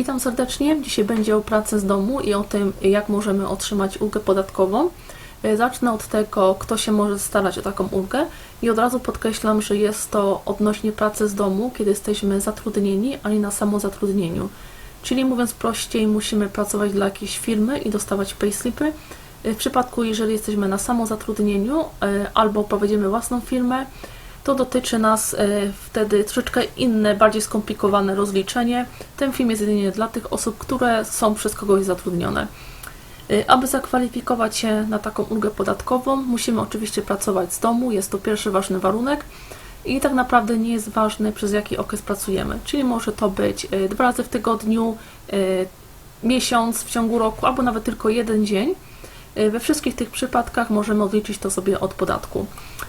Witam serdecznie. Dzisiaj będzie o pracy z domu i o tym, jak możemy otrzymać ulgę podatkową. E, Zacznę od tego, kto się może starać o taką ulgę i od razu podkreślam, że jest to odnośnie pracy z domu, kiedy jesteśmy zatrudnieni, a nie na samozatrudnieniu. Czyli mówiąc prościej, musimy pracować dla jakiejś firmy i dostawać payslipy. E, W przypadku, jeżeli jesteśmy na samozatrudnieniu e, albo prowadzimy własną firmę, to dotyczy nas e, wtedy troszeczkę inne, bardziej skomplikowane rozliczenie. Ten film jest jedynie dla tych osób, które są przez kogoś zatrudnione. E, Aby zakwalifikować się na taką ulgę podatkową, musimy oczywiście pracować z domu, jest to pierwszy ważny warunek i tak naprawdę nie jest ważne przez jaki okres pracujemy, czyli może to być e, dwa razy w tygodniu, miesiąc w ciągu roku albo nawet tylko jeden dzień. E, We wszystkich tych przypadkach możemy odliczyć to sobie od podatku.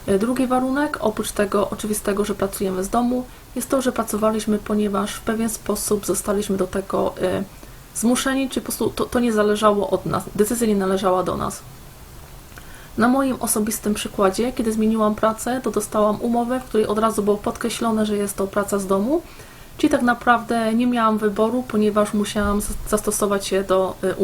E, Drugi warunek, oprócz tego oczywistego, że pracujemy z domu, jest to, że pracowaliśmy, ponieważ w pewien sposób zostaliśmy do tego e, zmuszeni, czy po prostu to, to nie zależało od nas, decyzja nie należała do nas. Na moim osobistym przykładzie, kiedy zmieniłam pracę, to dostałam umowę, w której od razu było podkreślone, że jest to praca z domu, czyli tak naprawdę nie miałam wyboru, ponieważ musiałam zas- zastosować się do e,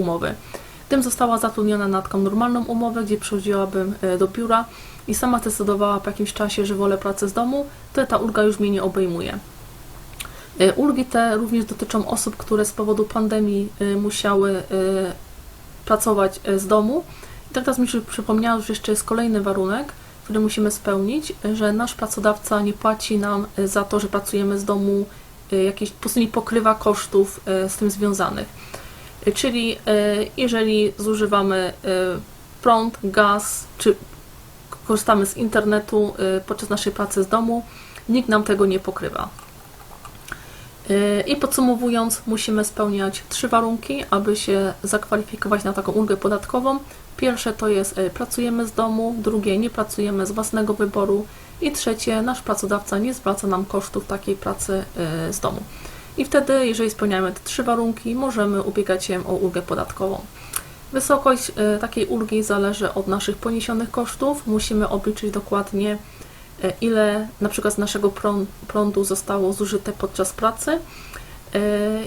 Tym została zatrudniona na taką normalną umowę, gdzie przychodziłabym e, do biura i sama zdecydowała po jakimś czasie, że wolę pracę z domu, to ta ulga już mnie nie obejmuje. E, Ulgi te również dotyczą osób, które z powodu pandemii e, musiały pracować z domu. I tak teraz mi się przypomniało, że jeszcze jest kolejny warunek, który musimy spełnić, że nasz pracodawca nie płaci nam za to, że pracujemy z domu, jakieś, po prostu nie pokrywa kosztów z tym związanych. Czyli e, jeżeli zużywamy e, prąd, gaz, czy korzystamy z internetu e, podczas naszej pracy z domu, nikt nam tego nie pokrywa. I podsumowując, musimy spełniać trzy warunki, aby się zakwalifikować na taką ulgę podatkową. Pierwsze to jest pracujemy z domu, drugie nie pracujemy z własnego wyboru i trzecie nasz pracodawca nie zwraca nam kosztów takiej pracy z domu. I wtedy, jeżeli spełniamy te trzy warunki, możemy ubiegać się o ulgę podatkową. Wysokość e, takiej ulgi zależy od naszych poniesionych kosztów. Musimy obliczyć dokładnie, e, ile na przykład z naszego prą- prądu zostało zużyte podczas pracy. E,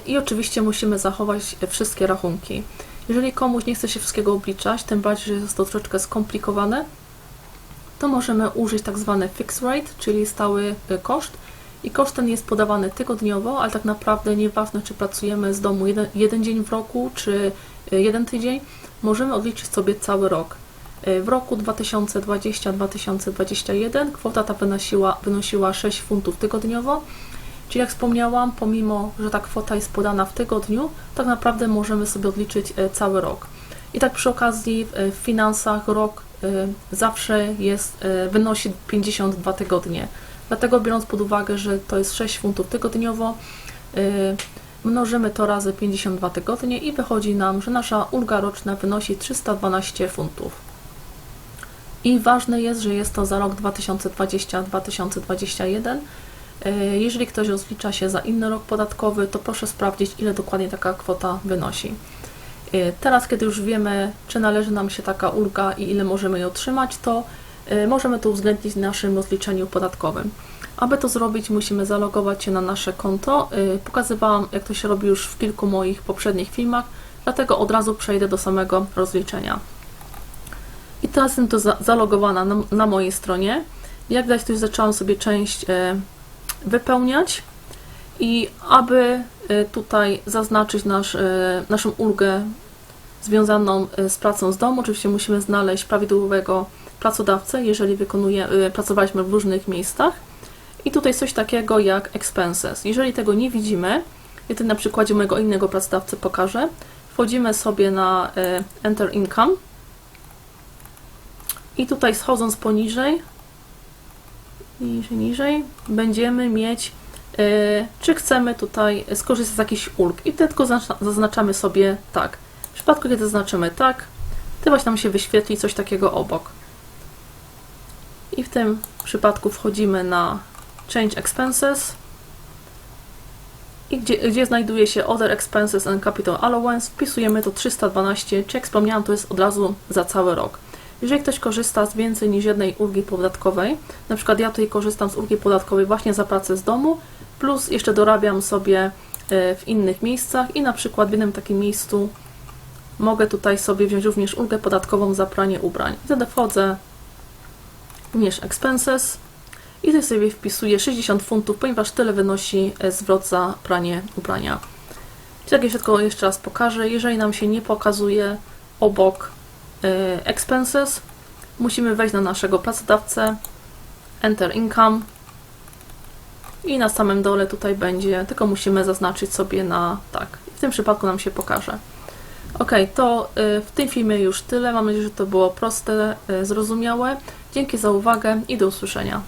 I oczywiście musimy zachować wszystkie rachunki. Jeżeli komuś nie chce się wszystkiego obliczać, tym bardziej, że jest to troszeczkę skomplikowane, to możemy użyć tak zwany fixed rate, czyli stały koszt. I koszt ten jest podawany tygodniowo, ale tak naprawdę nieważne, czy pracujemy z domu jeden, jeden dzień w roku, czy e, jeden tydzień, możemy odliczyć sobie cały rok. E, W roku 2020-2021 kwota ta wynosiła, wynosiła 6 funtów tygodniowo, czyli jak wspomniałam, pomimo, że ta kwota jest podana w tygodniu, tak naprawdę możemy sobie odliczyć e, cały rok. I tak przy okazji w finansach rok zawsze jest, e, wynosi 52 tygodnie. Dlatego biorąc pod uwagę, że to jest 6 funtów tygodniowo, y, mnożymy to razy 52 tygodnie i wychodzi nam, że nasza ulga roczna wynosi 312 funtów. I ważne jest, że jest to za rok 2020-2021. Y, Jeżeli ktoś rozlicza się za inny rok podatkowy, to proszę sprawdzić, ile dokładnie taka kwota wynosi. Y, Teraz, kiedy już wiemy, czy należy nam się taka ulga i ile możemy jej otrzymać, to y, możemy to uwzględnić w naszym rozliczeniu podatkowym. Aby to zrobić, musimy zalogować się na nasze konto. Y, Pokazywałam, jak to się robi już w kilku moich poprzednich filmach, dlatego od razu przejdę do samego rozliczenia. I teraz jestem za- zalogowana na, na mojej stronie. Jak widać, tu już zaczęłam sobie część wypełniać i aby tutaj zaznaczyć nasz, naszą ulgę związaną y, z pracą z domu, oczywiście musimy znaleźć prawidłowego pracodawcę, jeżeli wykonuje, y, pracowaliśmy w różnych miejscach. I tutaj coś takiego jak expenses. Jeżeli tego nie widzimy, ja to na przykładzie mojego innego pracodawcy pokażę, wchodzimy sobie na y, Enter Income i tutaj schodząc poniżej, niżej, niżej, będziemy mieć czy chcemy tutaj skorzystać z jakichś ulg. I tylko zaznacza- zaznaczamy sobie tak. Przypadku, kiedy zaznaczymy tak, to właśnie nam się wyświetli coś takiego obok. I w tym przypadku wchodzimy na Change Expenses i gdzie, gdzie znajduje się Other Expenses and Capital Allowance, wpisujemy to 312, czy jak wspomniałam, to jest od razu za cały rok. Jeżeli ktoś korzysta z więcej niż jednej ulgi podatkowej, na przykład ja tutaj korzystam z ulgi podatkowej właśnie za pracę z domu, plus jeszcze dorabiam sobie e, w innych miejscach i na przykład w jednym takim miejscu mogę tutaj sobie wziąć również ulgę podatkową za pranie ubrań. Wtedy wchodzę również expenses i tutaj sobie wpisuję 60 funtów, ponieważ tyle wynosi e, zwrot za pranie ubrania. Tak jak tylko jeszcze raz pokażę, jeżeli nam się nie pokazuje obok e, expenses, musimy wejść na naszego pracodawcę, enter income i na samym dole tutaj będzie, tylko musimy zaznaczyć sobie na tak. W tym przypadku nam się pokaże. Ok, to y, w tym filmie już tyle. Mam nadzieję, że to było proste, y, zrozumiałe. Dzięki za uwagę i do usłyszenia.